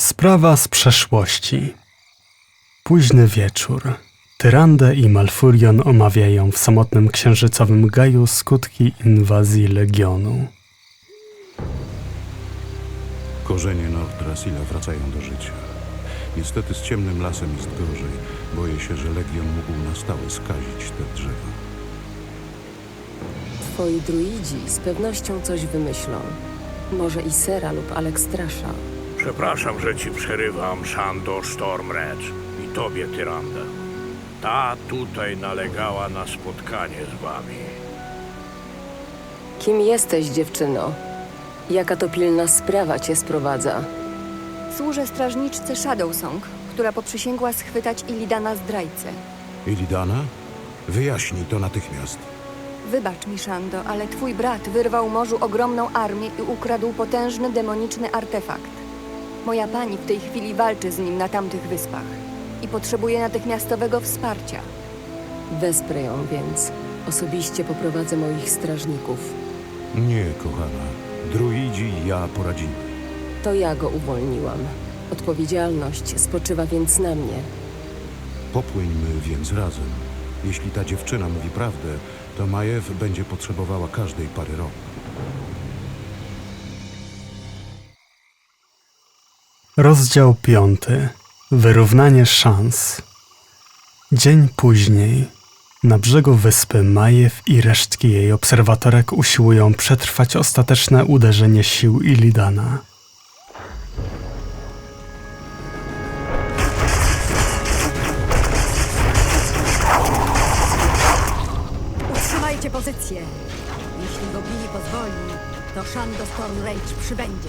Sprawa z przeszłości. Późny wieczór. Tyrandę i Malfurion omawiają w samotnym księżycowym gaju skutki inwazji Legionu. Korzenie Nordrasila wracają do życia. Niestety z ciemnym lasem jest gorzej. Boję się, że Legion mógł na stałe skazić te drzewa. Twoi druidzi z pewnością coś wymyślą. Może i Sera lub Alekstrasza. Przepraszam, że ci przerywam, Shando Stormredge i tobie, Tyranda. Ta tutaj nalegała na spotkanie z wami. Kim jesteś, dziewczyno? Jaka to pilna sprawa cię sprowadza? Służę strażniczce Shadowsong, która poprzysięgła schwytać Illidana zdrajcę. Ilidana? Wyjaśnij to natychmiast. Wybacz mi, Shando, ale twój brat wyrwał morzu ogromną armię i ukradł potężny demoniczny artefakt. Moja pani w tej chwili walczy z nim na tamtych wyspach i potrzebuje natychmiastowego wsparcia. Wesprę ją więc. Osobiście poprowadzę moich strażników. Nie, kochana. Druidzi i ja poradzimy. To ja go uwolniłam. Odpowiedzialność spoczywa więc na mnie. Popłyńmy więc razem. Jeśli ta dziewczyna mówi prawdę, to Majew będzie potrzebowała każdej pary rąk. Rozdział piąty. Wyrównanie szans. Dzień później. Na brzegu wyspy Majew i resztki jej obserwatorek usiłują przetrwać ostateczne uderzenie sił Illidana. Utrzymajcie pozycję. Jeśli bogini pozwoli, to Shando Storm Rage przybędzie.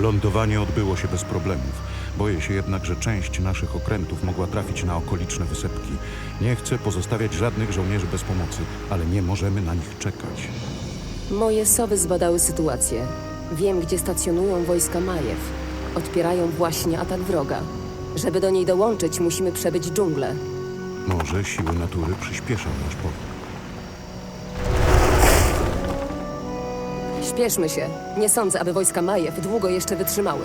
Lądowanie odbyło się bez problemów. Boję się jednak, że część naszych okrętów mogła trafić na okoliczne wysepki. Nie chcę pozostawiać żadnych żołnierzy bez pomocy, ale nie możemy na nich czekać. Moje sowy zbadały sytuację. Wiem, gdzie stacjonują wojska Majew. Odpierają właśnie atak wroga. Żeby do niej dołączyć, musimy przebyć dżunglę. Może siły natury przyspieszą nasz powrót. Śpieszmy się. Nie sądzę, aby wojska Majew długo jeszcze wytrzymały.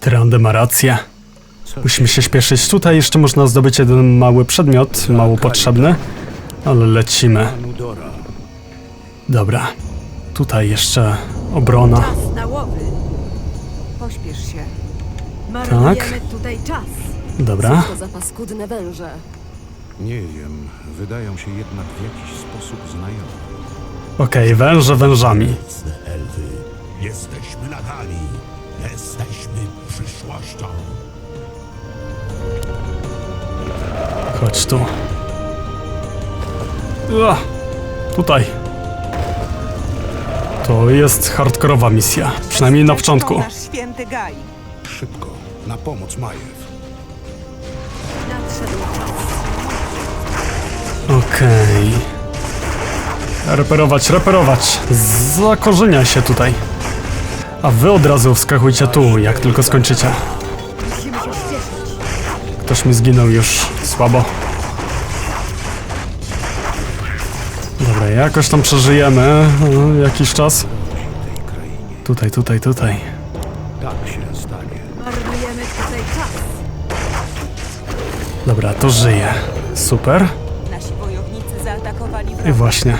Tyrande ma rację. Musimy się śpieszyć. Tutaj jeszcze można zdobyć jeden mały przedmiot, mało potrzebny, ale lecimy. Dobra. Tutaj jeszcze obrona. Czas na łowy. Pośpiesz się. Marnujemy Tak. tutaj czas. Dobra. To za paskudne węże. Nie wiem, wydają się jednak w jakiś sposób znajome. Okej, węże wężami. Elfy, jesteśmy nadali. Jesteśmy przyszłością. Chodź tu. Ua, tutaj. To jest hardkorowa misja. Przynajmniej na początku. nasz święty Gaj. Szybko, na pomoc Majew. Nadszedł czas. Okej. Reperować, reperować. Zakorzenia się tutaj. A wy od razu wskakujcie tu, jak tylko skończycie. Ktoś mi zginął już słabo. Dobra, jakoś tam przeżyjemy no, jakiś czas. Tutaj, tutaj, tutaj. Marnujemy tutaj czas. Dobra, to żyje. Super. I właśnie.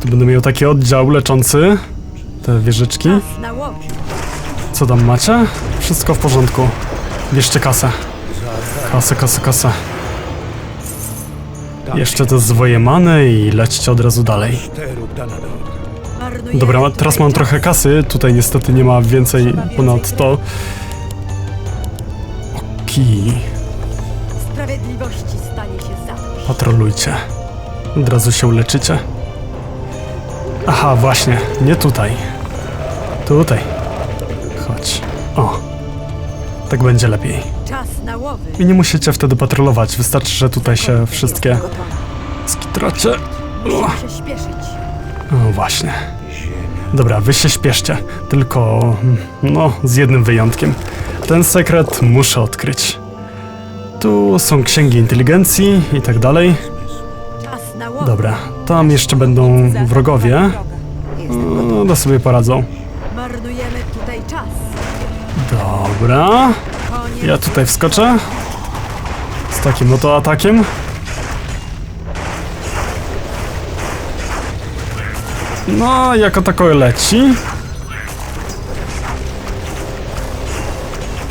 Tu będę miał taki oddział leczący. Te wieżyczki. Co tam macie? Wszystko w porządku. Bierzcie kasę. Kasę, kasę, kasę. Jeszcze te zwojemane i lećcie od razu dalej. Dobra, teraz mam trochę kasy. Tutaj niestety nie ma więcej ponad to. Zadość. Patrolujcie. Od razu się uleczycie. Aha, właśnie. Nie tutaj. Tutaj. Chodź. O. Tak będzie lepiej. I nie musicie wtedy patrolować. Wystarczy, że tutaj się wszystkie skitracie. Śpieszyć. O, właśnie. Dobra, wy się śpieszcie. Tylko, no, z jednym wyjątkiem. Ten sekret muszę odkryć. Tu są księgi inteligencji i tak dalej. Dobra, tam jeszcze będą wrogowie. No, to sobie poradzą. Marnujemy tutaj czas. Dobra, ja tutaj wskoczę. Z takim oto atakiem. No, jako tako leci.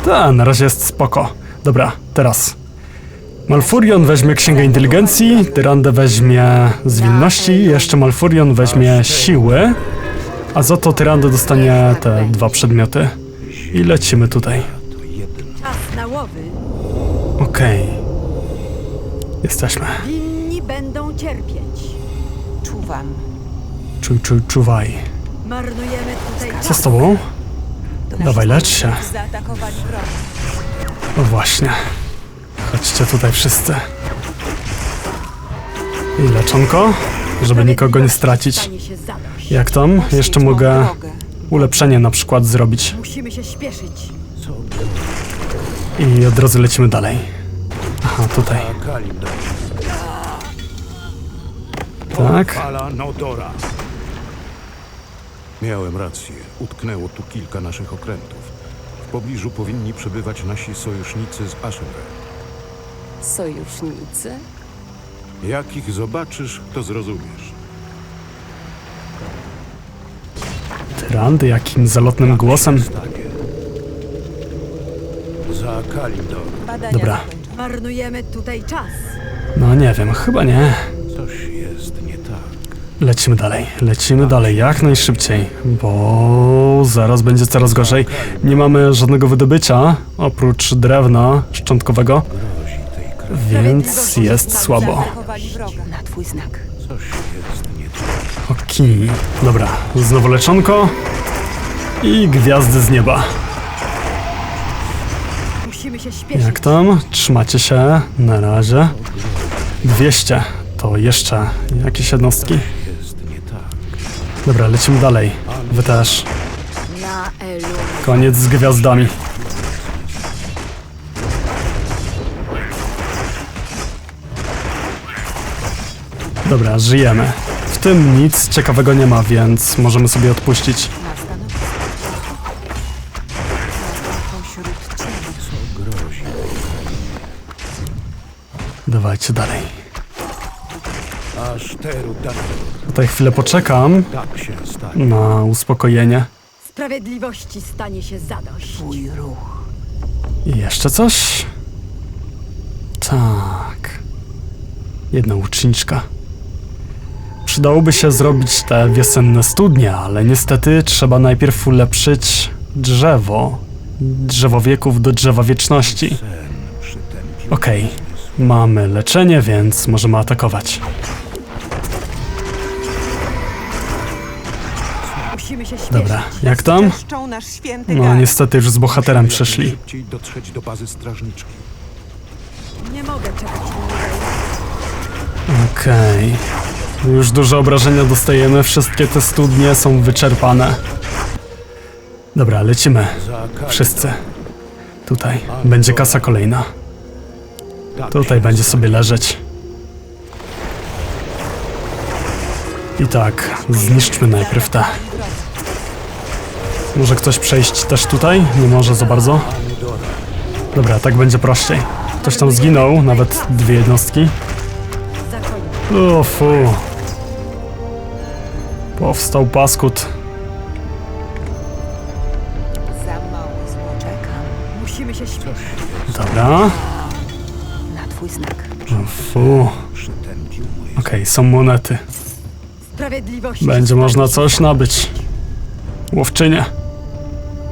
Ta, na razie jest spoko. Dobra, teraz. Malfurion weźmie Księgę Inteligencji, Tyrande weźmie Zwinności, jeszcze Malfurion weźmie Siły, a za to Tyrande dostanie te dwa przedmioty. I lecimy tutaj. Czas na łowy. Okej. Jesteśmy. Winni będą cierpieć. Czuwam. Czuj, czuj, czuwaj. Marnujemy tutaj Co czas. z tobą? Dawaj, lecz się. Zaatakowali wroga. No właśnie. Chodźcie tutaj wszyscy. I leczonko, żeby nikogo nie stracić. Jak tam? Jeszcze mogę ulepszenie na przykład zrobić. Musimy się śpieszyć. I od razu lecimy dalej. Aha, tutaj. Tak. Miałem rację. Utknęło tu kilka naszych okrętów. W pobliżu powinni przebywać nasi sojusznicy z Asher. Sojusznicy? Jak ich zobaczysz, to zrozumiesz. Tyrandy, jakim zalotnym głosem. Stanie. Za. Badania Dobra. zakończone. Marnujemy tutaj czas. No nie wiem, chyba nie. Coś jest nie tak. Lecimy dalej, lecimy dalej, jak najszybciej, bo zaraz będzie coraz gorzej. Nie mamy żadnego wydobycia, oprócz drewna szczątkowego. Więc jest słabo. Na twój znak. Coś jest nie tak. Okej, dobra, znowu leczonko i gwiazdy z nieba. Musimy się śpieszyć. Jak tam? Trzymacie się? Na razie. 200, to jeszcze jakieś jednostki. Tak. Dobra, lecimy dalej. Wy też. Na Elu. Koniec z gwiazdami. Dobra, żyjemy. W tym nic ciekawego nie ma, więc możemy sobie odpuścić. Dawajcie dalej. Tutaj chwilę poczekam na uspokojenie. Sprawiedliwości stanie się zadość. I jeszcze coś? Tak. Jedna łuczniczka. Przydałoby się zrobić te wiosenne studnie, ale niestety trzeba najpierw ulepszyć drzewo. Drzewo wieków do drzewa wieczności. Okej, mamy leczenie, więc możemy atakować. Musimy się śpieszyć. Dobra, jak tam? No niestety już z bohaterem przyszli. Szybciej dotrzeć Już duże obrażenia dostajemy, wszystkie te studnie są wyczerpane. Dobra, lecimy. Wszyscy. Tutaj. Będzie kasa kolejna. Tutaj będzie sobie leżeć. I tak, zniszczmy najpierw te. Może ktoś przejść też tutaj? Nie może za bardzo. Dobra, tak będzie prościej. Ktoś tam zginął, nawet dwie jednostki. O fu. Powstał paskut. Za mało zło. Czekam. Musimy się śpieszyć. Dobra. Na twój znak. Fu. Okej, są monety. Sprawiedliwości. Będzie można coś nabyć. Łowczynie.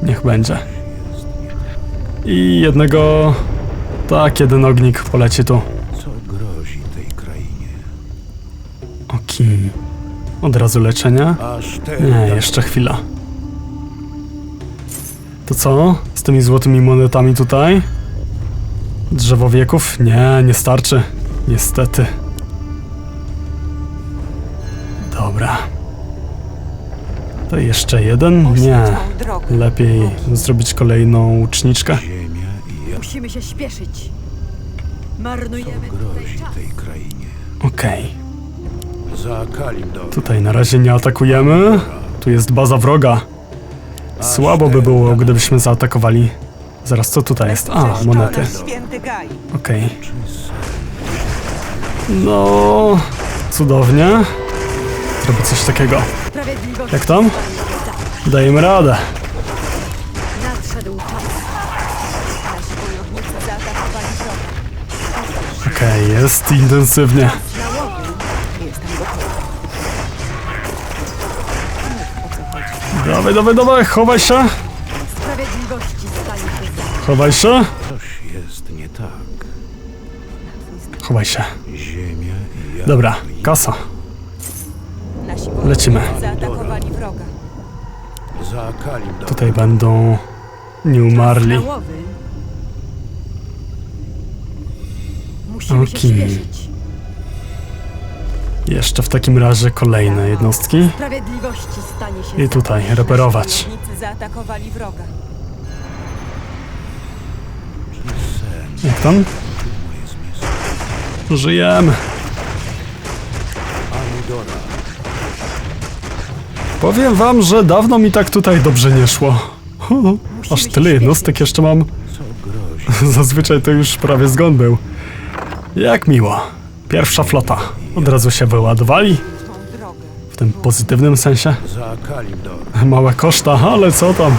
Niech będzie. I jednego... Tak, jeden ognik poleci tu. Od razu teru Nie, jeszcze chwila. To co? Z tymi złotymi monetami tutaj? Drzewo wieków? Nie, nie starczy. Niestety. Dobra. To jeszcze jeden? Nie. Lepiej zrobić kolejną łuczniczkę. Musimy się śpieszyć. Marnujemy tutaj czas. tej krainie. Za Kalimdor. Tutaj na razie nie atakujemy. Tu jest baza wroga. Słabo by było, gdybyśmy zaatakowali. Zaraz, co tutaj jest? A, monety. Święty Gaj. Okej. No, cudownie. Zrobię coś takiego. Jak tam? Dajemy radę. nadszedł czas. Nasi wojownicy zaatakowali wroga. Okej, jest intensywnie. Dawaj, dawaj, dawaj, chowaj się. Sprawiedliwości stanie się za. Chowaj się. Coś jest nie tak. Chowaj się. Ziemia i ja. Dobra, kasa. Nasi Lecimy. wojownicy zaatakowali wroga. Za Kalimdor. Tutaj będą nieumarli. Nałowy. Musimy się Okej. śpieszyć. Jeszcze w takim razie kolejne jednostki. Sprawiedliwości stanie się I tutaj reperować. Wojownicy zaatakowali wroga. Jak tam? Żyjemy. Powiem wam, że dawno mi tak tutaj dobrze nie szło. Aż tyle jednostek jeszcze mam. Zazwyczaj to już prawie zgon był. Jak miło. Pierwsza flota. Od razu się wyładowali. W tym pozytywnym sensie. Za. Małe koszta, ale co tam?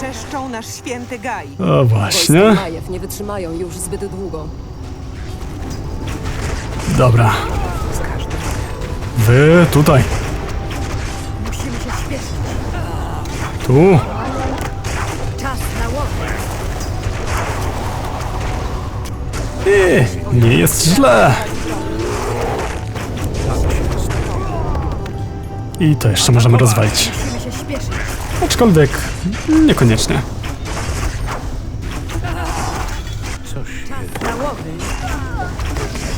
Czeszczą nasz święty Gaj. O właśnie. Wojska Majew nie wytrzymają już zbyt długo. Dobra. Wy tutaj. Musimy się śpieszyć. Tu. Czas na nie jest źle. I to jeszcze możemy rozwalić. Aczkolwiek niekoniecznie. Coś Czas na łowy.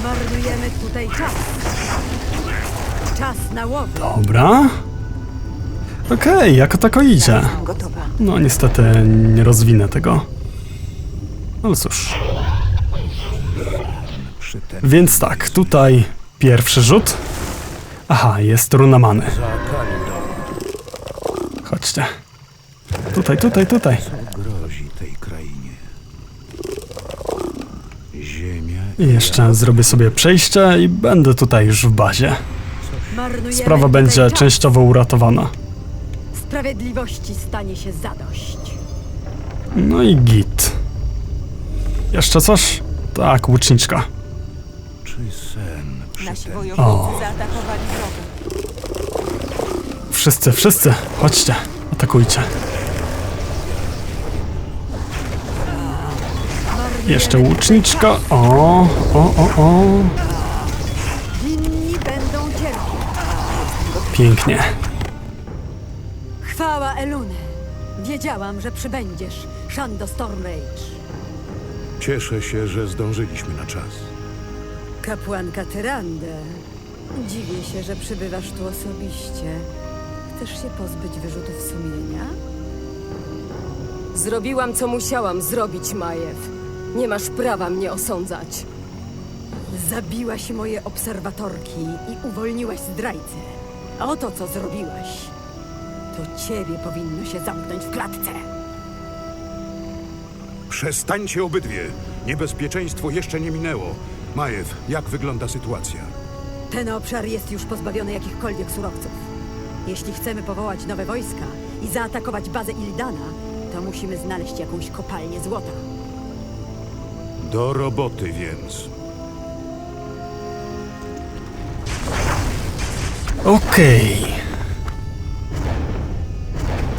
Marnujemy tutaj czas. Czas na łowy. Dobra. Okej, jako tako idzie. Gotowa. No niestety nie rozwinę tego. Ale cóż. Więc tak, tutaj pierwszy rzut. Aha, jest runa many. Chodźcie. Tutaj, tutaj, tutaj. Co grozi tej krainie? Ziemia I jeszcze zrobię sobie przejście i będę tutaj już w bazie. Marnujemy Sprawa tutaj będzie czas. częściowo uratowana. Sprawiedliwości stanie się zadość. No i git. Jeszcze coś? Tak, łuczniczka. Nasi tym? wojownicy O. zaatakowali wroga. Wszyscy, wszyscy, chodźcie, atakujcie. Jeszcze łuczniczka. O, o, o, o. Winni będą cierpieć. Pięknie. Chwała Eluny. Wiedziałam, że przybędziesz. Shando Stormrage. Cieszę się, że zdążyliśmy na czas. Kapłanka Tyrande. Dziwię się, że przybywasz tu osobiście. Chcesz się pozbyć wyrzutów sumienia? Zrobiłam, co musiałam zrobić, Majew. Nie masz prawa mnie osądzać. Zabiłaś moje obserwatorki i uwolniłaś zdrajcę. Oto co zrobiłaś. To ciebie powinno się zamknąć w klatce. Przestańcie obydwie! Niebezpieczeństwo jeszcze nie minęło. Majew, jak wygląda sytuacja? Ten obszar jest już pozbawiony jakichkolwiek surowców. Jeśli chcemy powołać nowe wojska i zaatakować bazę Ildana, to musimy znaleźć jakąś kopalnię złota. Do roboty więc. Okej.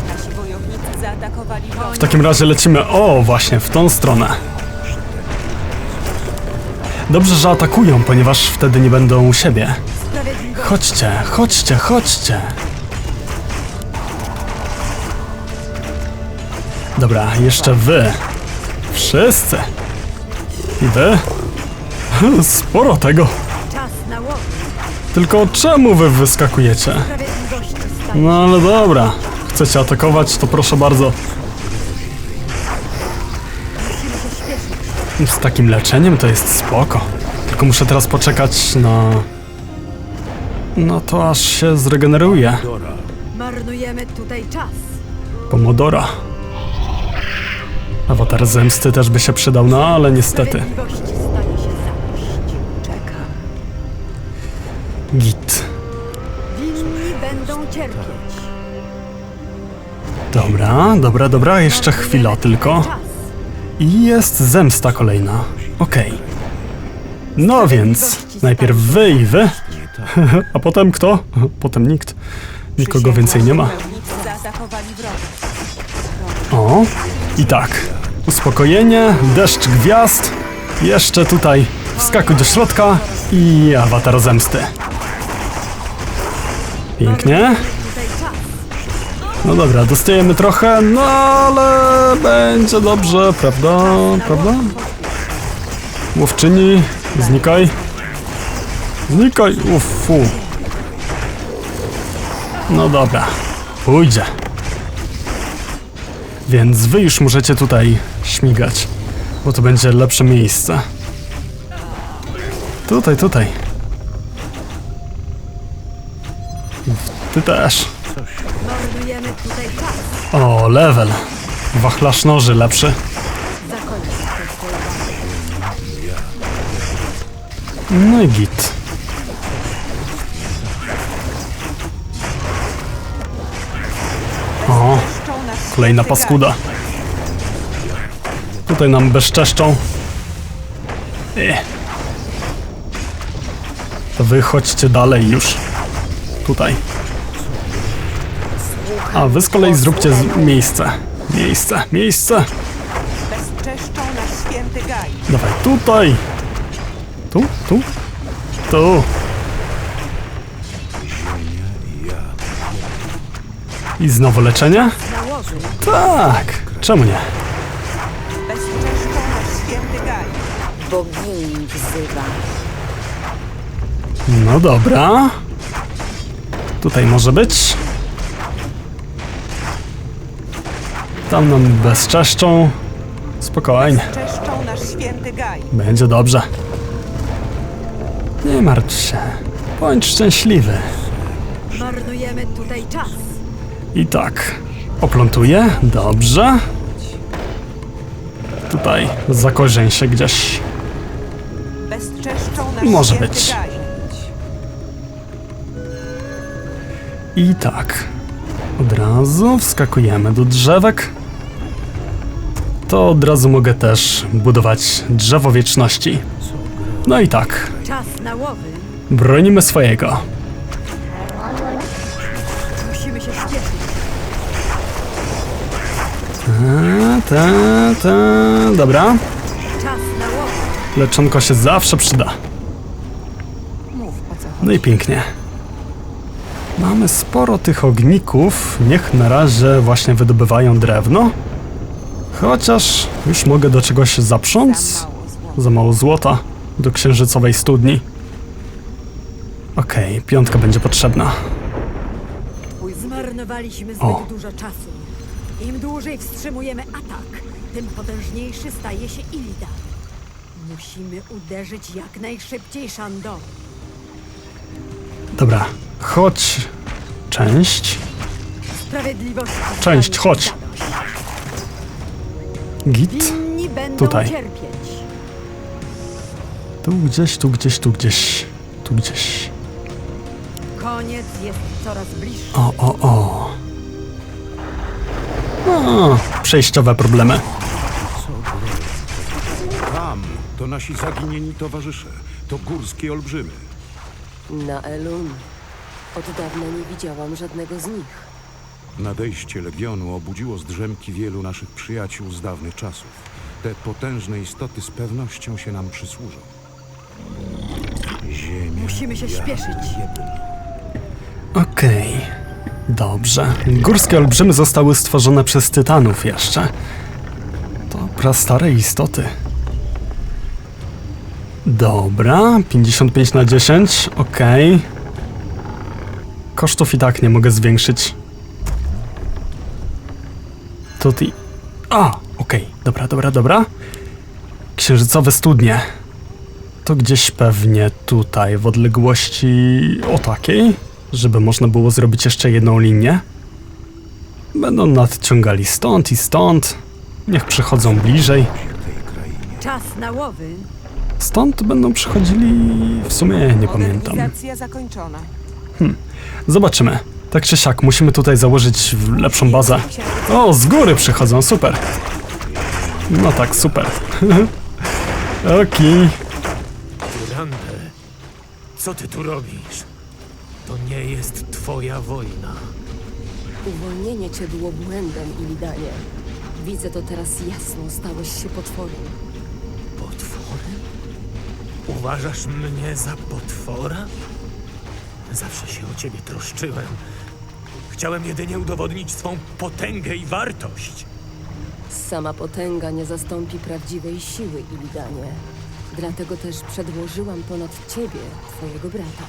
Nasi wojownicy zaatakowali W takim razie lecimy, o, właśnie w tą stronę. Dobrze, że atakują, ponieważ wtedy nie będą u siebie. Chodźcie, chodźcie, chodźcie. Dobra, jeszcze wy. Wszyscy. I wy? Sporo tego. Tylko czemu wy wyskakujecie? No ale dobra. Chcecie atakować, to proszę bardzo. Z takim leczeniem to jest spoko. Tylko muszę teraz poczekać na No to aż się zregeneruje. Marnujemy tutaj czas. Pomodora. Awatar zemsty też by się przydał, no ale niestety. Sprawiedliwości stanie się zadość. Czekam. Git. Winni będą cierpieć. Dobra, dobra, dobra, jeszcze chwila tylko. Czas. I jest zemsta kolejna. Okej. No więc, najpierw wy i wy, a potem kto? Potem nikt. Nikogo więcej nie ma. O, i tak. Uspokojenie, deszcz gwiazd. Jeszcze tutaj wskakuj do środka i awatar zemsty. Pięknie. No dobra, dostajemy trochę, no ale będzie dobrze, prawda? Prawda? Łowczyni, znikaj. Znikaj, ufu. No dobra, pójdzie. Więc wy już możecie tutaj śmigać, bo to będzie lepsze miejsce. Tutaj, tutaj. Ty też. O, level. Wachlarz noży lepszy. No i git. O, kolejna paskuda. Tutaj nam bezczeszczą. Eh. To wy chodźcie dalej już. Tutaj. A wy z kolei zróbcie z miejsce. Miejsce, miejsce. Święty Gaj. Dawaj, tutaj. Tu, tu, tu. I znowu leczenie? Nałożył. Tak, czemu nie? Bezczeszczą nasz święty Gaj. Bogini wzywa. No dobra. Tutaj może być. Tam nam bezczeszczą. Spokojnie, Czeszczą nasz święty Gaj. będzie dobrze. Nie martw się. Bądź szczęśliwy. Marnujemy tutaj czas. I tak. Oplątuję. Dobrze. Tutaj zakorzeń się gdzieś. Bezczeszczą nasz Może być. Gaj. I tak. Od razu wskakujemy do drzewek. To od razu mogę też budować drzewo wieczności. No i tak. Bronimy swojego. Musimy się. Ta, ta, ta. Dobra. Leczonko się zawsze przyda. No i pięknie. Mamy sporo tych ogników. Niech na razie właśnie wydobywają drewno. Chociaż już mogę do czegoś zaprząc. Za mało złota do księżycowej studni. Okej, piątka będzie potrzebna. Zmarnowaliśmy zbyt O. dużo czasu. Im dłużej wstrzymujemy atak, tym potężniejszy staje się Illidan. Musimy uderzyć jak najszybciej Shandor. Dobra, chodź. Część. Sprawiedliwości. Cześć, stanie chodź. Git. Winni będą Tutaj. cierpieć. Tu gdzieś, tu gdzieś, tu gdzieś. Tu gdzieś. Koniec jest coraz bliższy. O, o, o. O, przejściowe problemy. Tam to nasi zaginieni towarzysze. To górskie olbrzymy. Na Elun. Od dawna nie widziałam żadnego z nich. Nadejście Legionu obudziło z drzemki wielu naszych przyjaciół z dawnych czasów. Te potężne istoty z pewnością się nam przysłużą. Ziemia. Musimy się śpieszyć. Okej. Dobrze. Górskie olbrzymy zostały stworzone przez tytanów jeszcze. To prastare istoty. Dobra, 55 na 10, okej. Kosztów i tak nie mogę zwiększyć. To ty... A, okej, dobra, dobra, dobra. Księżycowe studnie. To gdzieś pewnie tutaj, w odległości o takiej, żeby można było zrobić jeszcze jedną linię. Będą nadciągali stąd i stąd. Niech przychodzą bliżej. Czas na łowy. Stąd będą przychodzili w sumie nie pamiętam. Zakończona. Zobaczymy. Tak czy siak, musimy tutaj założyć lepszą bazę. O, z góry przychodzą, super. No tak, super. Okej. Tyrande, co ty tu robisz? To nie jest twoja wojna. Uwolnienie cię było błędem, Ilidanie. Widzę to teraz jasno, stałeś się. Potworem? Uważasz mnie za potwora? Zawsze się o ciebie troszczyłem. Chciałem jedynie udowodnić swą potęgę i wartość. Sama potęga nie zastąpi prawdziwej siły, Ilidanie. Dlatego też przedłożyłam ponad ciebie twojego brata.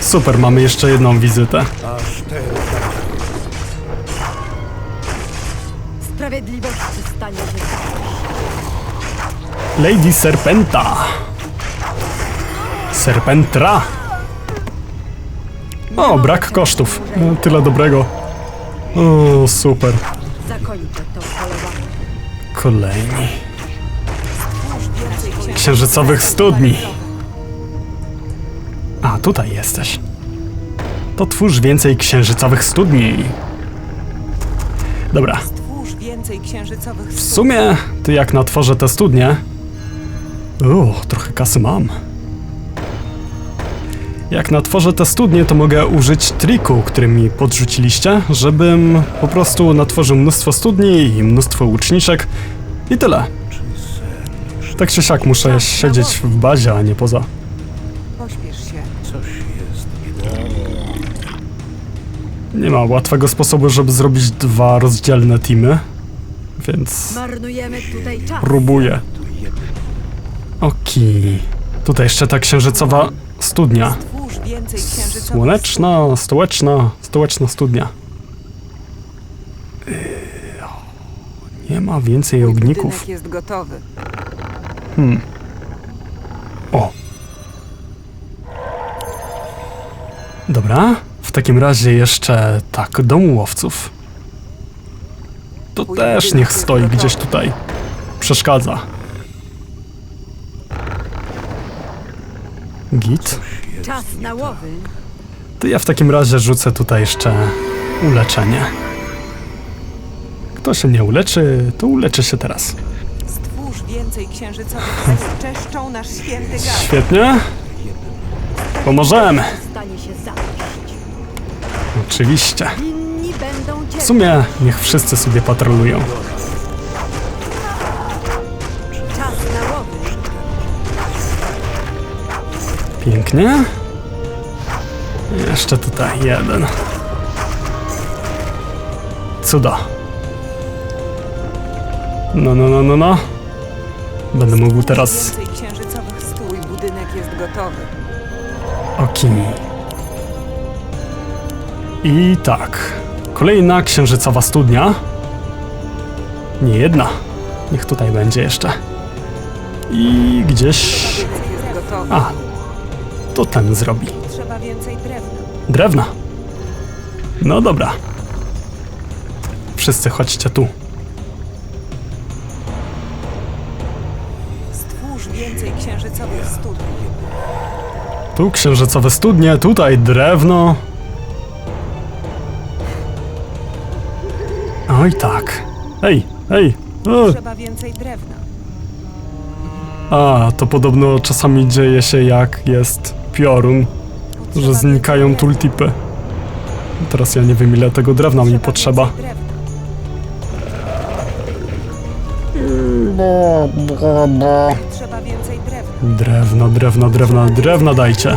Super, mamy jeszcze jedną wizytę. Sprawiedliwości stanie się Lady Serpenta. Serpentra. O, brak kosztów. No, tyle dobrego. O, super. Kolejni. Księżycowych studni. A, tutaj jesteś. To twórz więcej księżycowych studni. Dobra, w sumie, ty jak natworzę te studnie... O, trochę kasy mam. Jak natworzę te studnie, to mogę użyć triku, który mi podrzuciliście, żebym po prostu natworzył mnóstwo studni i mnóstwo łuczniczek i tyle. Tak czy siak muszę siedzieć w bazie, a nie poza. Pośpiesz się. Nie ma łatwego sposobu, żeby zrobić dwa rozdzielne teamy, więc Marnujemy tutaj czas. próbuję. Okej. Tutaj jeszcze ta księżycowa studnia. Twórz więcej księżycowych Słoneczna, stołeczna, stołeczna studnia. Yy, Nie ma więcej ogników. Budynek jest gotowy. O. Dobra, w takim razie jeszcze tak, dom łowców. To też niech stoi gdzieś tutaj. Przeszkadza. Git. Czas na łowy. To ja w takim razie rzucę tutaj jeszcze uleczenie. Kto się nie uleczy, to uleczy się teraz. Stwórz więcej księżycowych Bezczeszczą nasz święty gaj. Świetnie. Pomożemy. Stanie się zapaść. Oczywiście. Inni będą W sumie niech wszyscy sobie patrolują. Pięknie. Jeszcze tutaj jeden. Cuda. No, no, no, no, no. Będę mógł teraz... Więcej księżycowych stój. Budynek jest gotowy. Okej. I tak. Kolejna księżycowa studnia. Nie jedna. Niech tutaj będzie jeszcze. I gdzieś... Jest gotowy. A, to ten zrobi. Trzeba więcej drewna. Drewna. No dobra. Wszyscy chodźcie tu. Stwórz więcej księżycowych studni. Tu księżycowe studnie, tutaj drewno. Oj tak. Ej, ej. O, Trzeba więcej drewna. A, to podobno czasami dzieje się jak jest piorun, że znikają drewna. tultipy. Teraz ja nie wiem ile tego drewna mi Trzeba potrzeba. drewna. Drewna. Drewno, drewno dajcie.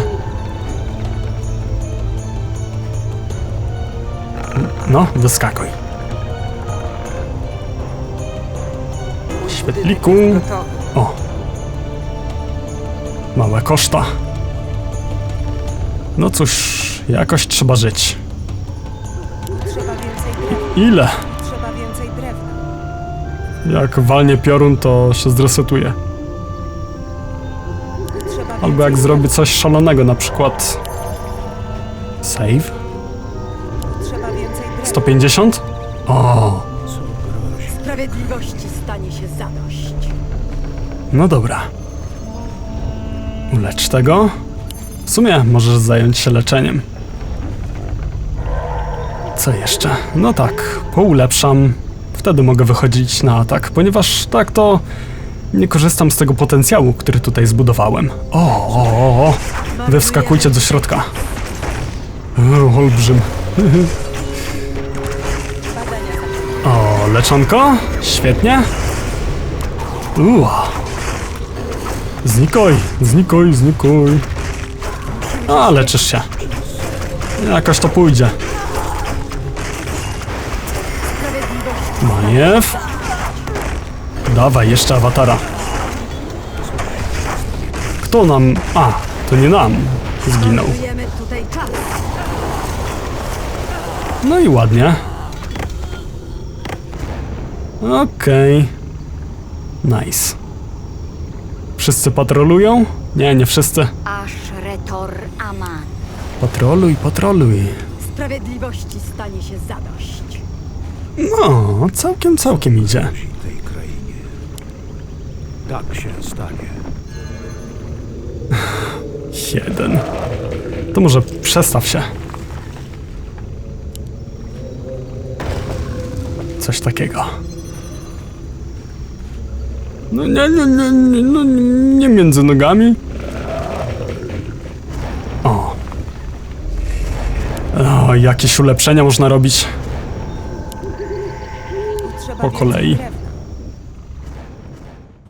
No, wyskakuj. Świetliku. O. Małe koszta. No cóż, jakoś trzeba żyć. Trzeba więcej drewna. Ile? Trzeba więcej drewna. Jak walnie piorun, to się zresetuje. Trzeba Albo więcej jak zrobię coś szalonego, na przykład... Save? Trzeba więcej drewna. 150? O, Sprawiedliwości stanie się zadość. no dobra. Ulecz tego. W sumie możesz zająć się leczeniem. Co jeszcze? No tak, poulepszam. Wtedy mogę wychodzić na atak, ponieważ tak to nie korzystam z tego potencjału, który tutaj zbudowałem. O, o, o. Wy wskakujcie do środka. O, olbrzym. O, leczonko? Świetnie. Ua. Znikoj, znikoj, znikoj. A, leczysz się. Jakoś to pójdzie. Majew. Dawaj, jeszcze awatara. Kto nam... A, to nie nam zginął. No i ładnie. Okej. Nice. Wszyscy patrolują? Nie, nie wszyscy. Ashretor Aman. Patroluj, patroluj. Sprawiedliwości stanie się zadość. No, całkiem, całkiem idzie. tej krainie. Tak się stanie. Jeden. To może przestaw się. Coś takiego. No nie, nie, nie, nie, no, nie między nogami. O. Jakieś ulepszenia można robić po kolei.